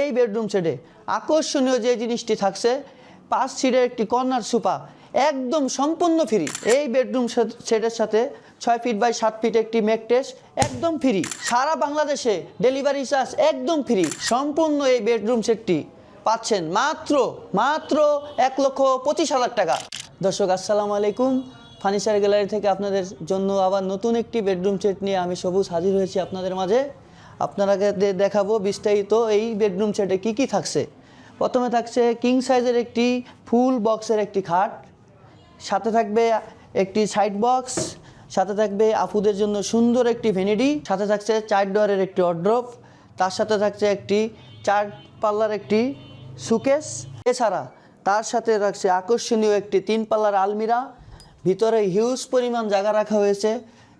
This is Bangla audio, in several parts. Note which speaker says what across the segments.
Speaker 1: এই বেডরুম সেটে আকর্ষণীয় যে জিনিসটি থাকছে, পাঁচ সিটের একটি কর্নার সোফা, একদম সম্পূর্ণ ফ্রি। এই বেডরুম সেটের সাথে ছয় ফিট বাই সাত ফিট একটি ম্যাকটেস একদম ফ্রি। সারা বাংলাদেশে ডেলিভারি চার্জ একদম ফ্রি। সম্পূর্ণ এই বেডরুম সেটটি পাচ্ছেন মাত্র মাত্র এক লক্ষ পঁচিশ হাজার টাকা। দর্শক, আসসালামু আলাইকুম। ফার্নিচার গ্যালারি থেকে আপনাদের জন্য আবার নতুন একটি বেডরুম সেট নিয়ে আমি সবুজ হাজির হয়েছি আপনাদের মাঝে। আপনারাকে দেখাবো বিস্তারিত এই বেডরুম সেটে কি কি থাকছে। প্রথমে থাকছে কিং সাইজের একটি ফুল বক্সের একটি খাট, সাথে থাকবে একটি সাইড বক্স সাথে থাকবে আপুদের জন্য সুন্দর একটি ভেনিডি সাথে থাকছে চার ডোয়ারের একটি অড্রপ তার সাথে থাকছে একটি চার পাল্লার একটি সুকেস এছাড়া তার সাথে থাকছে আকর্ষণীয় একটি তিন পাল্লার আলমিরা, ভিতরে হিউজ পরিমাণ জায়গা রাখা হয়েছে,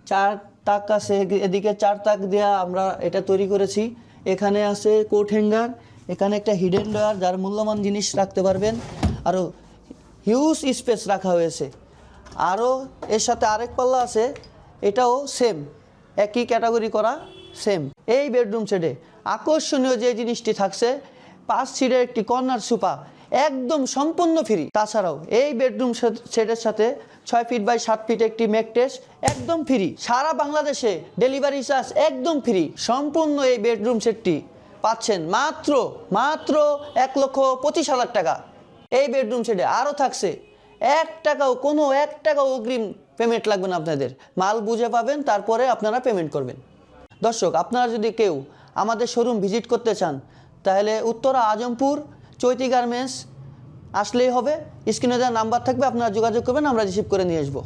Speaker 1: চার তাক আছে এদিকে চার তাক দেওয়া আমরা এটা তৈরি করেছি। এখানে আছে কোট হ্যাঙ্গার, এখানে একটা হিডেন ডয়ার যার মূল্যবান জিনিস রাখতে পারবেন। আরও হিউজ স্পেস রাখা হয়েছে। আরও এর সাথে আরেক পাল্লা আছে, এটাও সেম, একই ক্যাটাগরি করা সেম। এই বেডরুম সেটে আকর্ষণীয় যে জিনিসটি থাকছে, পাঁচ সিটের একটি কর্নার সোফা একদম সম্পূর্ণ ফ্রি তাছাড়াও এই বেডরুম সেটের সাথে ছয় ফিট বাই সাত ফিট একটি ম্যাকটেস একদম ফ্রি সারা বাংলাদেশে ডেলিভারি চার্জ একদম ফ্রি সম্পূর্ণ এই বেডরুম সেটটি পাচ্ছেন মাত্র মাত্র এক লক্ষ পঁচিশ হাজার টাকা। এই বেডরুম সেটে আরও থাকছে এক টাকাও, কোনো এক টাকাও অগ্রিম পেমেন্ট লাগবে না আপনাদের। মাল বুঝে পাবেন, তারপরে আপনারা পেমেন্ট করবেন। দর্শক, আপনারা যদি কেউ আমাদের শোরুম ভিজিট করতে চান, তাহলে উত্তরা আজমপুর চৈতি গার্মেন্টস আসলেই হবে। স্ক্রিনে দেওয়া নাম্বার থাকবে, আপনারা যোগাযোগ করবেন, আমরা রিসিভ করে নিয়ে আসব।